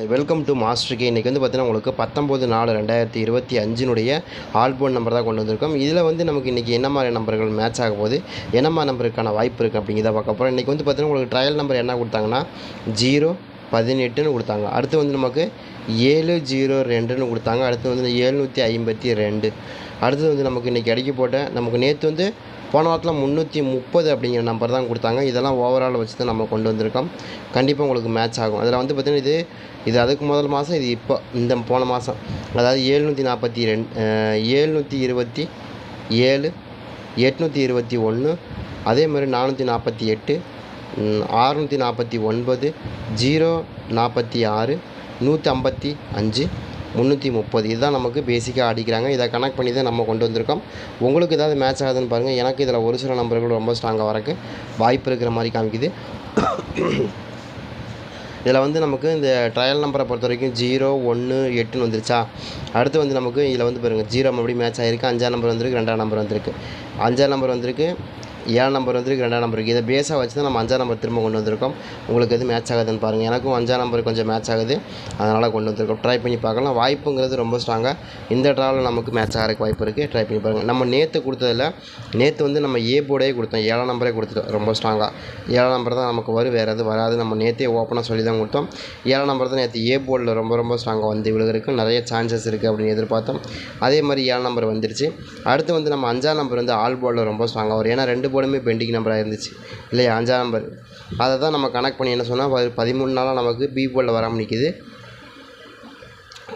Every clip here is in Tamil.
வெல்கம் டு மாஸ்டர் கே இன்றைக்கி வந்து பார்த்தீங்கன்னா உங்களுக்கு பத்தொம்போது நாலு ரெண்டாயிரத்தி இருபத்தி அஞ்சினுடைய ஆல்போன் நம்பர் தான் கொண்டு வந்திருக்கோம். இதில் வந்து நமக்கு இன்றைக்கி என்ன மாதிரி நம்பர்கள் மேட்ச் ஆக போது என்ன மாதிரி நம்பருக்கான வாய்ப்பு இருக்குது அப்படிங்கிறத பார்க்க போகிறோம் இன்றைக்கி வந்து பார்த்தீங்கன்னா உங்களுக்கு ட்ரையல் நம்பர் என்ன கொடுத்தாங்கன்னா ஜீரோ பதினெட்டுன்னு கொடுத்தாங்க. அடுத்து வந்து நமக்கு ஏழு ஜீரோ ரெண்டுன்னு கொடுத்தாங்க. அடுத்து வந்து ஏழ்நூற்றி ஐம்பத்தி ரெண்டு. அடுத்தது வந்து நமக்கு இன்றைக்கி அடிக்க போட்ட நமக்கு நேற்று வந்து போன வாரத்தில் முந்நூற்றி முப்பது அப்படிங்கிற நம்பர் தான் கொடுத்தாங்க. இதெல்லாம் ஓவரால் வச்சு தான் நம்ம கொண்டு வந்திருக்கோம். கண்டிப்பாக உங்களுக்கு மேட்ச் ஆகும். அதில் வந்து பார்த்திங்கன்னா இது இது அதுக்கு முதல் மாதம் இது இப்போ இந்த போன மாதம் அதாவது ஏழ்நூற்றி நாற்பத்தி ரெண்டு ஏழ்நூற்றி இருபத்தி ஏழு எட்நூற்றி இருபத்தி ஒன்று அதே மாதிரி நானூற்றி நாற்பத்தி எட்டு அறுநூற்றி நாற்பத்தி ஒன்பது ஜீரோ நாற்பத்தி ஆறு நூற்றி ஐம்பத்தி அஞ்சு முந்நூற்றி முப்பது. இதுதான் நமக்கு பேசிக்காக அடிக்கிறாங்க. இதை கனெக்ட் பண்ணி தான் நம்ம கொண்டு வந்திருக்கோம். உங்களுக்கு ஏதாவது மேட்ச் ஆகுதுன்னு பாருங்கள் எனக்கு இதில் ஒரு சில நம்பர்கள் ரொம்ப ஸ்ட்ராங்காக வரக்கு வாய்ப்பு இருக்கிற மாதிரி காமிக்குது. இதில் வந்து நமக்கு இந்த ட்ரையல் நம்பரை பொறுத்த வரைக்கும் ஜீரோ ஒன்று எட்டுன்னு வந்துருச்சா? அடுத்து வந்து நமக்கு இதில் வந்து பாருங்கள் ஜீரோ மறுபடியும் மேட்ச் ஆகிருக்கு அஞ்சாம் நம்பர் வந்திருக்கு ரெண்டாம் நம்பர் வந்திருக்கு. அஞ்சாம் நம்பர் வந்திருக்கு. ஏழு நம்பர் வந்துருக்கு ரெண்டாம் நம்பருக்கு இதை பேஸாக வச்சு தான் நம்ம அஞ்சாம் நம்பர் திரும்ப கொண்டு வந்திருக்கோம். உங்களுக்கு எது மேட்ச் ஆகுதுன்னு பாருங்கள் எனக்கும் அஞ்சாம் நம்பர் கொஞ்சம் மேட்ச் ஆகுது. அதனால் கொண்டு வந்திருக்கோம். ட்ரை பண்ணி பார்க்கலாம். வாய்ப்புங்கிறது ரொம்ப ஸ்ட்ராங்காக இந்த ட்ராவில் நமக்கு மேட்ச் ஆகிறதுக்கு வாய்ப்பு இருக்குது ட்ரை பண்ணி பாருங்கள் நம்ம நேற்று கொடுத்ததில் நேற்று வந்து நம்ம ஏ போர்டே கொடுத்தோம். ஏழாம் நம்பரே கொடுத்துட்டோம். ரொம்ப ஸ்ட்ராங்காக ஏழாம் நம்பர் தான் நமக்கு வரும். வேறு எதுவும் வராது. நம்ம நேற்றே ஓப்பனாக சொல்லி தான் கொடுத்தோம். ஏழாம் நம்பர் தான் நேற்று ஏ போர்டில் ரொம்ப ரொம்ப ஸ்ட்ராங்காக வந்து விழுகிறதுக்கு நிறைய சான்சஸ் இருக்குது அப்படின்னு எதிர்பார்த்தோம். அதே மாதிரி ஏழாம் நம்பர் வந்துருச்சு. அடுத்து வந்து நம்ம அஞ்சாம் நம்பர் வந்து ஆல் போர்டில் ரொம்ப ஸ்ட்ராங்காக வரும். ஏன்னா ரெண்டு போர்டுமே பெண்டிங் நம்பராக இருந்துச்சு. இல்லையா? அஞ்சாம் நம்பர் அதை தான் நம்ம கனெக்ட் பண்ணி என்ன சொன்னால் பதிமூணு நாளாக நமக்கு பி போர்டில் வராமல் நிற்கிது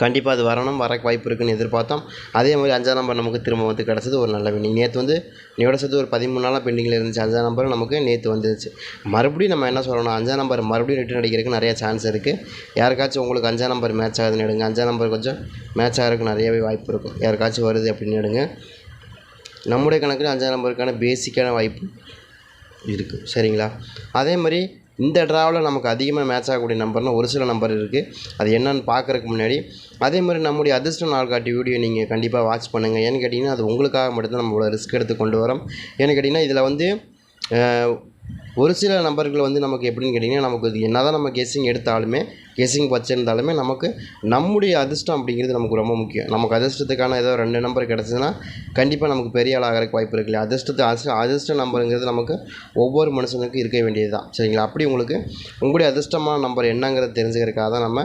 கண்டிப்பாக அது வரணும். வரக்கு வாய்ப்பு இருக்குன்னு எதிர்பார்த்தோம். அதே மாதிரி அஞ்சாம் நம்பர் நமக்கு திரும்ப வந்து கிடச்சது. ஒரு நல்ல வின்னிங் நேற்று வந்து நீயோட சேர்த்து ஒரு பதிமூணு நாளாக பெண்டிங்கில் இருந்துச்சு. அஞ்சாம் நம்பர் நமக்கு நேற்று வந்துருச்சு. மறுபடியும் நம்ம என்ன சொல்லணும் அஞ்சாம் நம்பர் மறுபடியும் ரிட்டர்ன் அடிக்கிறதுக்கு நிறைய சான்ஸ் இருக்குது யாருக்காச்சும் உங்களுக்கு அஞ்சாம் நம்பர் மேட்ச் ஆகுதுன்னு எடுங்க. அஞ்சாம் நம்பர் கொஞ்சம் மேட்ச் ஆகிறதுக்கு நிறையவே வாய்ப்பு இருக்கும். யாருக்காச்சும் வருது அப்படின்னு எடுங்க. நம்முடைய கணக்கில் அஞ்சாம் நம்பருக்கான பேசிக்கான வாய்ப்பு இருக்குது சரிங்களா? அதே மாதிரி இந்த ட்ராவில் நமக்கு அதிகமாக மேட்ச் ஆகக்கூடிய நம்பர்னால் ஒரு சில நம்பர் இருக்குது அது என்னன்னு பார்க்குறதுக்கு முன்னாடி அதே மாதிரி நம்முடைய அதிர்ஷ்ட நாள் காட்டி வீடியோ நீங்கள் கண்டிப்பாக வாட்ச் பண்ணுங்கள் ஏன்னு கேட்டிங்கன்னா அது உங்களுக்காக மட்டும்தான் நம்மளோட ரிஸ்க் எடுத்து கொண்டு வரோம். ஏன்னு கேட்டிங்கன்னா இதில் வந்து ஒரு சில நம்பர்கள் வந்து நமக்கு எப்படின்னு கேட்டிங்கன்னா நமக்கு இது என்ன தான் நம்ம கெஸ்ஸிங் எடுத்தாலுமே கேஸிங் பச்சை இருந்தாலுமே நமக்கு நம்முடைய அதிர்ஷ்டம் அப்படிங்கிறது நமக்கு ரொம்ப முக்கியம். நமக்கு அதிர்ஷ்டத்துக்கான ஏதோ ரெண்டு நம்பர் கிடச்சிதுன்னா கண்டிப்பாக நமக்கு பெரிய ஆள் ஆகிறதுக்கு வாய்ப்பு இல்லையா? அதிர்ஷ்டத்து அதிர்ஷ்ட அதிர்ஷ்ட நம்பருங்கிறது நமக்கு ஒவ்வொரு மனுஷனுக்கும் இருக்க வேண்டியது தான் சரிங்களா? அப்படி உங்களுக்கு உங்களுடைய அதிர்ஷ்டமான நம்பர் என்னங்கிறத தெரிஞ்சுக்கிறதுக்காக தான் நம்ம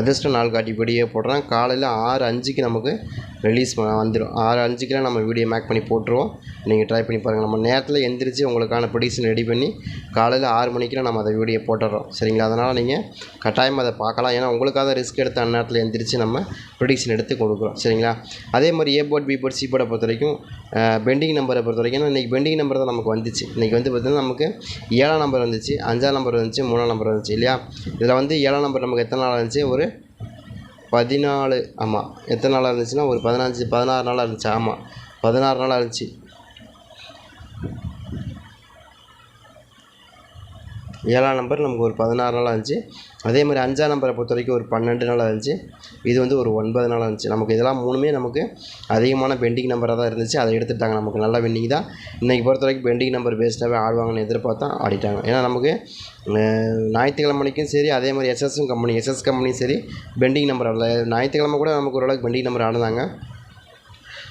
அதிர்ஷ்ட நாள் காட்டிப்படியே போடுறோம். காலையில் ஆறு அஞ்சுக்கு நமக்கு ரிலீஸ் வந்துடும் ஆறு அஞ்சுக்கெலாம் நம்ம வீடியோ மேக் பண்ணி போட்டுருவோம். நீங்கள் ட்ரை பண்ணி பாருங்கள் நம்ம நேரத்தில் எந்திரிச்சு உங்களுக்கான ப்ரொடிக்ஷன் ரெடி பண்ணி காலையில் ஆறு மணிக்கெலாம் நம்ம அதை வீடியோ போட்டுடுறோம் சரிங்களா? அதனால் நீங்கள் கட்டாயம் அதை பார்க்கலாம். ஏன்னா உங்களுக்காக ரிஸ்க் எடுத்து அந்நேரத்தில் எந்திரிச்சு நம்ம ப்ரொடிக்ஷன் எடுத்து கொடுக்குறோம். சரிங்களா? அதே மாதிரி A board B board C போர்டை பொறுத்த வரைக்கும் பெண்டிங் நம்பரை பொறுத்த வரைக்கும் இன்றைக்கி பெண்டிங் நம்பர் தான் நமக்கு வந்துச்சு. இன்றைக்கி வந்து பார்த்திங்கன்னா நமக்கு ஏழாம் நம்பர் வந்துச்சு அஞ்சாம் நம்பர் வந்துச்சு மூணாம் நம்பர் வந்துச்சு இல்லையா? இதில் வந்து ஏழாம் நம்பர் நமக்கு எத்தனை நாள் இருந்துச்சு? ஒரு பதினாலு ஆமாம் எத்தனை நாளாக இருந்துச்சுன்னா ஒரு பதினஞ்சு பதினாறு நாளாக இருந்துச்சு. ஆமாம் பதினாறு நாளாக இருந்துச்சு. ஏழாம் நம்பர் நமக்கு ஒரு பதினாறு நாளாக இருந்துச்சு. அதே மாதிரி அஞ்சாம் நம்பரை பொறுத்த வரைக்கும் ஒரு பன்னெண்டு நாளாக இருந்துச்சு. இது வந்து ஒரு ஒன்பது நாளாக இருந்துச்சு. நமக்கு இதெல்லாம் மூணுமே நமக்கு அதிகமான பெண்டிங் நம்பராக தான் இருந்துச்சு. அதை எடுத்துட்டாங்க. நமக்கு நல்ல பெண்டிங் தான். இன்றைக்கி பொறுத்த வரைக்கும் பெண்டிங் நம்பர் பேஸ்டாகவே ஆடுவாங்கன்னு எதிர்பார்த்தா ஆடிட்டாங்க. ஏன்னா நமக்கு ஞாயிற்றுக்கிழமைக்கும் சரி அதே மாதிரி எஸ்எஸ்ஸும் கம்பெனி எஸ்எஸ் கம்பெனியும் சரி பெண்டிங் நம்பர் ஆடல. ஞாயிற்றுக்கிழமை கூட நமக்கு ஓரளவுக்கு பெண்டிங் நம்பர் ஆடுனாங்க.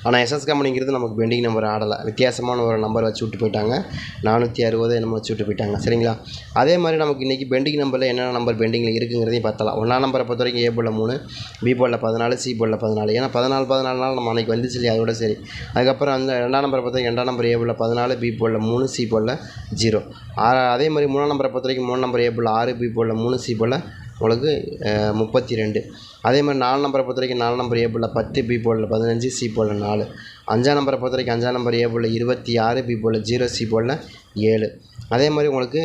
ஆனால் எஸ்எஸ் கம்பெனிங்கிறது நமக்கு பெண்டிங் நம்பர் ஆடலை. வித்தியாசமான ஒரு நம்பர் வச்சு விட்டு போயிட்டாங்க. நானூற்றி அறுபது என்னமோ வச்சு விட்டு போயிட்டாங்க. சரிங்களா? அதே மாதிரி நமக்கு இன்றைக்கி பெண்டிங் நம்பரில் என்னென்ன நம்பர் பெண்டிங்கில் இருக்குங்கிறதையும் பார்த்தலாம் ஒன்றாம் நம்பரை பொறுத்த வரைக்கும் ஏ மூணு பி போலில் பதினாலு சி போலில் பதினாலு. ஏன்னா பதினாலு பதினாலு நாள் நம்ம அன்றைக்கி வந்துச்சு இல்லையா அதோட சரி. அதுக்கப்புறம் அந்த ரெண்டாம் நம்பரை பொறுத்த ரெண்டாம் நம்பர் ஏ பதினாலு பி போலில் மூணு சி போலில் ஜீரோ அதே மாதிரி மூணாம் நம்பரை பொறுத்த வரைக்கும் மூணு நம்பர் ஏ ஆறு பி போலில் மூணு சி போலில் உங்களுக்கு முப்பத்தி ரெண்டு அதே மாதிரி நாலு நம்பரை பொறுத்த வரைக்கும் நாலு நம்பர் ஏ பத்து பி பதினஞ்சு சி போலில் நாலு. அஞ்சாம் நம்பரை பொறுத்த வரைக்கும் அஞ்சாம் நம்பர் ஏ போர்டில் இருபத்தி ஆறு பி போர்டில் ஜீரோ சி போலில் ஏழு. அதே மாதிரி உங்களுக்கு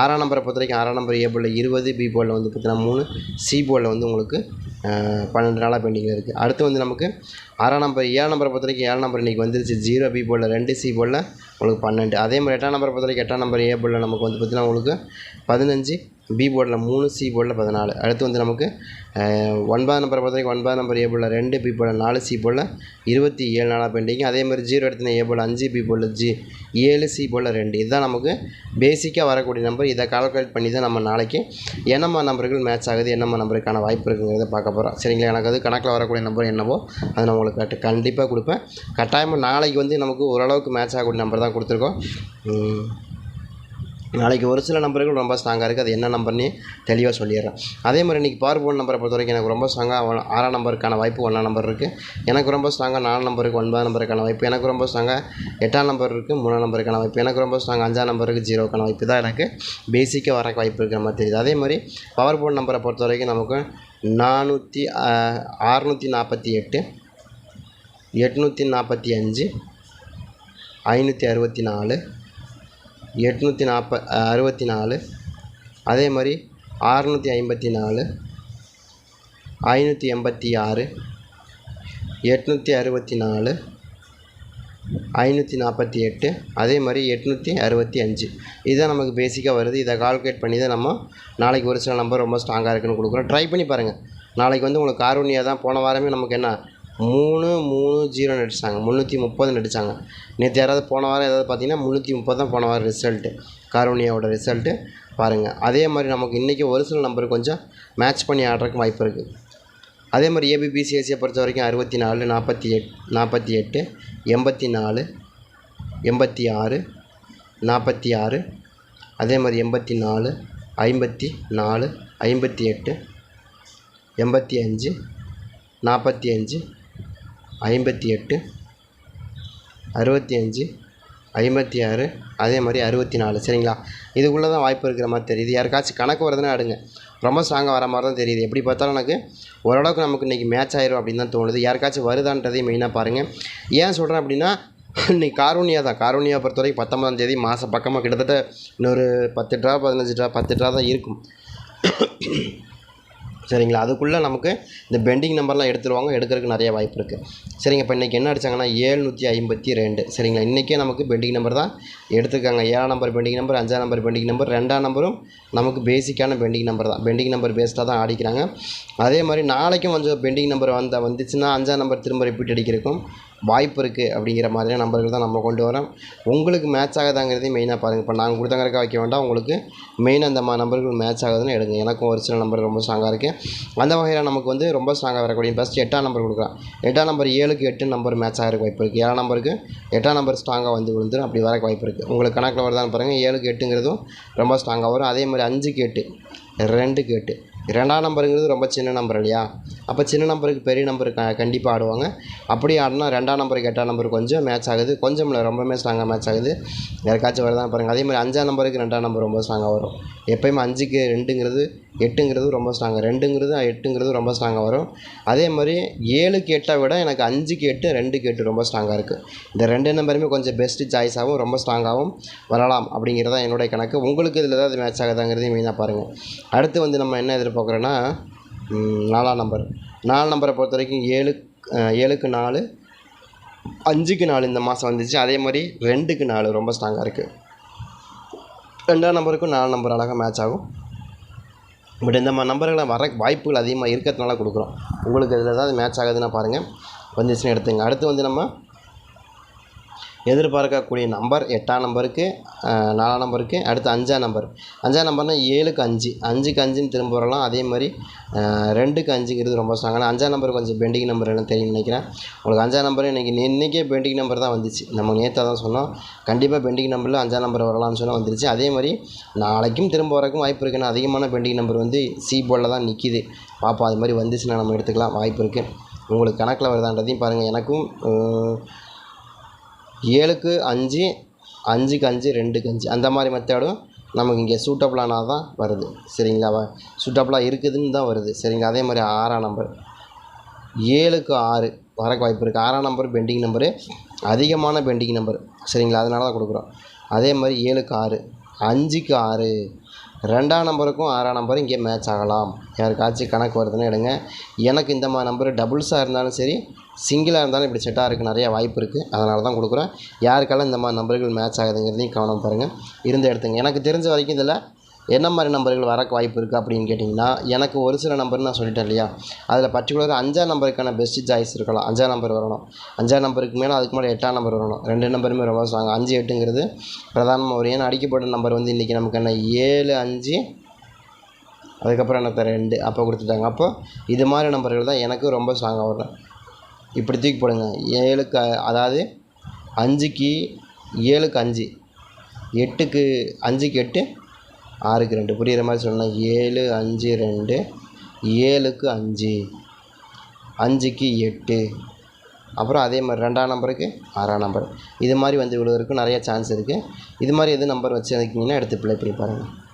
ஆறாம் நம்பரை பொறுத்த வரைக்கும் ஆறாம் நம்பர் ஏ இருபது பி வந்து பார்த்தீங்கன்னா மூணு சி போலில் வந்து உங்களுக்கு பன்னெண்டு நாளாக பெண்டிங்கில் இருக்குது அடுத்து வந்து நமக்கு ஆறாம் நம்பர் ஏழாம் நம்பரை பொறுத்த வரைக்கும் ஏழாம் நம்பர் இன்றைக்கி வந்துருச்சு. ஜீரோ பி ரெண்டு சி போலில் உங்களுக்கு பன்னெண்டு. அதே மாதிரி எட்டாம் நம்பரை பொறுத்த வரைக்கும் எட்டாம் நம்பர் ஏ நமக்கு வந்து பார்த்திங்கன்னா உங்களுக்கு பதினஞ்சு பி போர்டில் மூணு சி போர்டில் பதினாலு. அடுத்து வந்து நமக்கு அஹ், ஒன்பதாம் நம்பரை பொறுத்த வரைக்கும் ஒன்பதாம் நம்பர் ஏ போர்டில் ரெண்டு பி போர்டில் நாலு சி போர்டில் இருபத்தி ஏழு நாளாக பெண்டிங் அதே மாதிரி ஜீரோ எடுத்துனா ஏ போர்டில் அஞ்சு பி போர்டில் ஜி ஏழு சி போர்டில் ரெண்டு. இதுதான் நமக்கு பேசிக்காக வரக்கூடிய நம்பர் இதை கால்குலேட் பண்ணி தான் நம்ம நாளைக்கு என்னம்மா நம்பர்கள் மேட்ச் ஆகுது என்னம்மா நம்பருக்கான வாய்ப்பு இருக்குங்கிறத பார்க்க போகிறோம் சரிங்களா? எனக்கு அது கணக்கில் வரக்கூடிய நம்பர் என்னவோ அதை நான் உங்களுக்கு கட்டு கண்டிப்பாக கொடுப்பேன். கட்டாயமாக நாளைக்கு வந்து நமக்கு ஓரளவுக்கு மேட்ச் ஆகக்கூடிய நம்பர் தான் கொடுத்துருக்கோம். நாளைக்கு ஒரு சில நம்பர்கள் ரொம்ப ஸ்ட்ராங்காக இருக்குது அது என்ன நம்பர்னு தெளிவாக சொல்லிடுறேன். அதே மாதிரி இன்றைக்கி பவர் போன் நம்பரை பொறுத்த வரைக்கும் எனக்கு ரொம்ப ஸ்ட்ராங்காக ஆறாம் நம்பருக்கான வாய்ப்பு ஒன்றாம் நம்பர் இருக்குது எனக்கு ரொம்ப ஸ்ட்ராங்காக நாலு நம்பருக்கு ஒன்பதாம் நம்பருக்கான வாய்ப்பு. எனக்கு ரொம்ப ஸ்ட்ராங்காக எட்டாம் நம்பர் இருக்குது மூணாம் நம்பருக்கான வாய்ப்பு. எனக்கு ரொம்ப ஸ்ட்ராங்காக அஞ்சாம் நம்பருக்கு ஜீரோக்கான வாய்ப்பு தான் எனக்கு. பேசிக்காக வர வாய்ப்பு இருக்கிற மாதிரி தெரியுது. அதே மாதிரி பவர் போன் நம்பரை பொறுத்த வரைக்கும் நமக்கு நானூற்றி அறுநூற்றி நாற்பத்தி எட்டு எட்நூற்றி நாற்பத்தி அஞ்சு ஐநூற்றி அறுபத்தி நாலு எட்நூற்றி நாற்ப அறுபத்தி நாலு அதே மாதிரி ஆறுநூற்றி ஐம்பத்தி நாலு ஐநூற்றி எண்பத்தி ஆறு எட்நூற்றி அறுபத்தி நாலு ஐநூற்றி நாற்பத்தி எட்டு அதே மாதிரி எட்நூற்றி அறுபத்தி அஞ்சு. இதுதான் நமக்கு பேசிக்காக வருது. இதை கால்குலேட் பண்ணி தான் நம்ம நாளைக்கு ஒரு சில நம்பர் ரொம்ப ஸ்ட்ராங்காக இருக்குன்னு கொடுக்குறோம். ட்ரை பண்ணி பாருங்கள் நாளைக்கு வந்து உங்களுக்கு காரூனியாக தான் போன வாரமே நமக்கு என்ன மூணு மூணு ஜீரோ நடிச்சாங்க. முந்நூற்றி முப்பது நடிச்சாங்க. நேற்று யாராவது போன வாரம் ஏதாவது பார்த்தீங்கன்னா முந்நூற்றி முப்பது தான் போன வாரம் ரிசல்ட்டு காரோனியாவோட ரிசல்ட்டு பாருங்கள் அதே மாதிரி நமக்கு இன்றைக்கி ஒரு சில நம்பர் கொஞ்சம் மேட்ச் பண்ணி ஆடுறதுக்கு வாய்ப்பு இருக்குது அதே மாதிரி ஏபிபிசிஎஸ்சியை பொறுத்த வரைக்கும் அறுபத்தி நாலு நாற்பத்தி எட் நாற்பத்தி எட்டு எண்பத்தி நாலு எண்பத்தி ஆறு நாற்பத்தி ஆறு அதே மாதிரி எண்பத்தி நாலு ஐம்பத்தி நாலு ஐம்பத்தி எட்டு எண்பத்தி அஞ்சு நாற்பத்தி அஞ்சு ஐம்பத்தி எட்டு அறுபத்தி அஞ்சு ஐம்பத்தி ஆறு அதே மாதிரி அறுபத்தி நாலு. சரிங்களா? இதுக்குள்ளே தான் வாய்ப்பு இருக்கிற மாதிரி தெரியுது. யாருக்காச்சும் கணக்கு வருதுன்னா அடுங்க ரொம்ப ஸ்ட்ராங்காக வர மாதிரி தான் தெரியுது. எப்படி பார்த்தாலும் எனக்கு ஓரளவுக்கு நமக்கு இன்றைக்கி மேட்ச் ஆயிரும் அப்படின்னு தான் தோணுது. யாருக்காச்சும் வருதான்றதையும் மெயினாக பாருங்கள் ஏன் சொல்கிறேன் அப்படின்னா இன்னைக்கு காரூனியா தான். காரூனியா பொறுத்த வரைக்கும் பத்தொம்பதாம் தேதி மாதம் பக்கமாக கிட்டத்தட்ட இன்னொரு பத்து ட்ரா பதினஞ்சு ட்ரா பத்து ட்ரா தான் இருக்கும். சரிங்களா? அதுக்குள்ளே நமக்கு இந்த பெண்டிங் நம்பர்லாம் எடுத்துருவாங்க. எடுக்கிறதுக்கு நிறைய வாய்ப்பு இருக்குது சரிங்க. இப்போ இன்றைக்கி என்ன அடிச்சாங்கன்னா ஏழ்நூற்றி ஐம்பத்தி ரெண்டு. சரிங்களா? இன்றைக்கே நமக்கு பெண்டிங் நம்பர் தான் எடுத்துருக்காங்க. ஏழாம் நம்பர் பெண்டிங் நம்பர் அஞ்சாம் நம்பர் பெண்டிங் நம்பர் ரெண்டாம் நம்பரும் நமக்கு பேசிக்கான பெண்டிங் நம்பர் தான். பெண்டிங் நம்பர் பேஸ்டாக தான் ஆடிக்கிறாங்க. அதே மாதிரி நாளைக்கும் கொஞ்சம் பெண்டிங் நம்பர் வந்த வந்துச்சுன்னா அஞ்சாம் நம்பர் திரும்ப ரிப்பீட் அடிக்கிறக்கும் வாய்ப்பு இருக்குது அப்படிங்கிற மாதிரியான நம்பர்கள் தான் நம்ம கொண்டு வரோம். உங்களுக்கு மேட்ச் ஆகுதாங்கிறதையும் மெயினாக பாருங்கள் இப்போ நாங்கள் கொடுத்தங்கறக்கா வைக்க வேண்டாம். உங்களுக்கு மெயினாக அந்த மா நம்பர்கள் மேட்ச் ஆகுதுன்னு எடுங்க. எனக்கும் ஒரு சில நம்பர் ரொம்ப ஸ்ட்ராங்காக இருக்குது அந்த வகையில் நமக்கு வந்து ரொம்ப ஸ்ட்ராங்காக வரக்கூடிய ஃபஸ்ட் எட்டாம் நம்பர் கொடுக்குறோம் எட்டாம் நம்பர் ஏழுக்கு எட்டு நம்பர் மேட்ச் ஆகிறக்கு வாய்ப்பு இருக்குது ஏழாம் நம்பருக்கு எட்டாம் நம்பர் ஸ்ட்ராங்காக வந்து விழுந்துரும். அப்படி வரக்கு வாய்ப்பு இருக்குது உங்களுக்கு கணக்கில் வருதான்னு பாருங்கள் ஏழுக்கு எட்டுங்கிறதும் ரொம்ப ஸ்ட்ராங்காக வரும். அதே மாதிரி அஞ்சுக்கு எட்டு ரெண்டுக்கு எட்டு. ரெண்டாம் நம்பருங்கிறது ரொம்ப சின்ன நம்பர் இல்லையா? அப்போ சின்ன நம்பருக்கு பெரிய நம்பர் க கண்டிப்பாக ஆடுவாங்க. அப்படி ஆடினா ரெண்டாம் நம்பருக்கு எட்டாம் நம்பர் கொஞ்சம் மேட்ச் ஆகுது. கொஞ்சம் இல்லை ரொம்பவே ஸ்ட்ராங்காக மேட்ச் ஆகுது. யாருக்காச்சும் வருதான் பாருங்கள் அதே மாதிரி அஞ்சாம் நம்பருக்கு ரெண்டாம் நம்பர் ரொம்ப ஸ்ட்ராங்காக வரும். எப்போயுமே அஞ்சுக்கு ரெண்டுங்கிறது எட்டுங்கிறது ரொம்ப ஸ்ட்ராங்காக ரெண்டுங்கிறது எட்டுங்கிறது ரொம்ப ஸ்ட்ராங்காக வரும். அதே மாதிரி ஏழுக்கு எட்டை விட எனக்கு அஞ்சுக்கு எட்டு ரெண்டுக்கு எட்டு ரொம்ப ஸ்ட்ராங்காக இருக்குது இந்த ரெண்டு நம்பருமே கொஞ்சம் பெஸ்ட்டு சாய்ஸாகவும் ரொம்ப ஸ்ட்ராங்காகவும் வரலாம் அப்படிங்கிறது தான் என்னுடைய கணக்கு. உங்களுக்கு இதில் ஏதாவது மேட்ச் ஆகுதாங்கிறதையும் மெயினாக பாருங்கள் அடுத்து வந்து நம்ம என்ன எதிர்பார்க்குறோன்னா நாலாம் நம்பர் நாலு நம்பரை பொறுத்த வரைக்கும் ஏழு ஏழுக்கு நாலு அஞ்சுக்கு நாலு இந்த மாதம் வந்துச்சு. அதே மாதிரி ரெண்டுக்கு நாலு ரொம்ப ஸ்ட்ராங்காக இருக்குது ரெண்டாம் நம்பருக்கும் நாலு நம்பர் அழகாக மேட்ச் ஆகும். பட் இந்த மாதிரி நம்பர்களை வர வாய்ப்புகள் அதிகமாக இருக்கிறதுனால கொடுக்குறோம். உங்களுக்கு இதில் ஏதாவது மேட்ச் ஆகுதுன்னா பாருங்கள் வந்துச்சுன்னு எடுத்துங்க. அடுத்து வந்து நம்ம எதிர்பார்க்கக்கூடிய நம்பர் எட்டாம் நம்பருக்கு நாலாம் நம்பருக்கு அடுத்து அஞ்சாம் நம்பர். அஞ்சாம் நம்பர்னால் ஏழுக்கு அஞ்சு. அஞ்சுக்கு அஞ்சுன்னு திரும்ப வரலாம். அதே மாதிரி ரெண்டுக்கு அஞ்சுங்கிறது ரொம்ப ஸ்ட்ராங் ஆனால் அஞ்சாம் நம்பர் கொஞ்சம் பெண்டிங் நம்பர் என்ன தெரியும் நினைக்கிறேன். உங்களுக்கு அஞ்சாம் நம்பர் இன்றைக்கி இன்றைக்கே பெண்டிங் நம்பர் தான் வந்துச்சு. நம்ம நேற்று தான் சொன்னோம். கண்டிப்பாக பெண்டிங் நம்பரில் அஞ்சாம் நம்பர் வரலாம்னு சொன்னால் வந்துருச்சு. அதே மாதிரி நாளைக்கும் திரும்ப வரக்கும் வாய்ப்பு இருக்குன்னா அதிகமான பெண்டிங் நம்பர் வந்து சி போர்டில் தான் நிற்கிது பார்ப்போம் அது மாதிரி வந்துச்சுன்னா நம்ம எடுத்துக்கலாம். வாய்ப்பு இருக்குது உங்களுக்கு கணக்கில் வருதான்றதையும் பாருங்கள் எனக்கும் ஏழுக்கு அஞ்சு அஞ்சுக்கு அஞ்சு ரெண்டுக்கு அஞ்சு. அந்த மாதிரி மெத்தேடும் நமக்கு இங்கே சூட்டபிளானா தான் வருது. சரிங்களா? சூட்டபிளாக இருக்குதுன்னு தான் வருது. சரிங்களா? அதே மாதிரி ஆறாம் நம்பர் ஏழுக்கு ஆறு. வரக்கு வாய்ப்பு இருக்குது ஆறாம் நம்பர் பெண்டிங் நம்பரு அதிகமான பெண்டிங் நம்பர் சரிங்களா? அதனால தான் கொடுக்குறோம். அதே மாதிரி ஏழுக்கு ஆறு. அஞ்சுக்கு ஆறு. ரெண்டாம் நம்பருக்கும் ஆறாம் நம்பரும் இங்கே மேட்ச் ஆகலாம். யாருக்காச்சும் கணக்கு வருதுன்னு எடுங்க. எனக்கு இந்த மாதிரி நம்பர் டபுள்ஸாக இருந்தாலும் சரி சிங்கிளாக இருந்தாலும் இப்படி செட்டாக இருக்குது நிறையா வாய்ப்பு இருக்குது அதனால தான் கொடுக்குறோம் யாருக்கெல்லாம் இந்த மாதிரி நம்பர்கள் மேட்ச் ஆகுதுங்கிறதையும் கவனம் பாருங்கள் இருந்து எடுத்துங்க. எனக்கு தெரிஞ்ச வரைக்கும் இதில் என்ன மாதிரி நம்பர்கள் வரக்கு வாய்ப்பு இருக்குது அப்படின்னு கேட்டிங்கன்னா எனக்கு ஒரு சில நம்பர் நான் சொல்லிட்டேன் இல்லையா? அதில் பர்டிகுலர் அஞ்சாம் நம்பருக்கான பெஸ்ட் சாய்ஸ் இருக்கலாம். அஞ்சாம் நம்பர் வரணும். அஞ்சாம் நம்பருக்கு மேலே அதுக்கு மேலே எட்டாம் நம்பர் வரணும். ரெண்டு நம்பருமே ரொம்ப ஸ்ட்ராங் அஞ்சு எட்டுங்கிறது பிரதானமாக ஒரு ஏன்னா அடிக்கப்பட்ட நம்பர் வந்து இன்றைக்கி நமக்கு என்ன? ஏழு அஞ்சு அதுக்கப்புறம் என்ன ரெண்டு. அப்போ கொடுத்துட்டாங்க. அப்போ இது மாதிரி நம்பர்கள் தான் எனக்கு ரொம்ப ஸ்ட்ராங்காக வரும். இப்படி தூக்கி போடுங்க. ஏழுக்கு அதாவது அஞ்சுக்கு ஏழுக்கு அஞ்சு. எட்டுக்கு அஞ்சுக்கு எட்டு ஆறுக்கு ரெண்டு. புரிகிற மாதிரி சொல்லணும். ஏழு அஞ்சு ரெண்டு. ஏழுக்கு அஞ்சு. அஞ்சுக்கு எட்டு. அப்புறம் அதே மாதிரி ரெண்டாம் நம்பருக்கு ஆறாம் நம்பர். இது மாதிரி வந்து விழுவதற்கு நிறையா சான்ஸ் இருக்குது இது மாதிரி எது நம்பர் வச்சுருக்கீங்கன்னா எடுத்து ப்ளே பண்ணி பாருங்கள்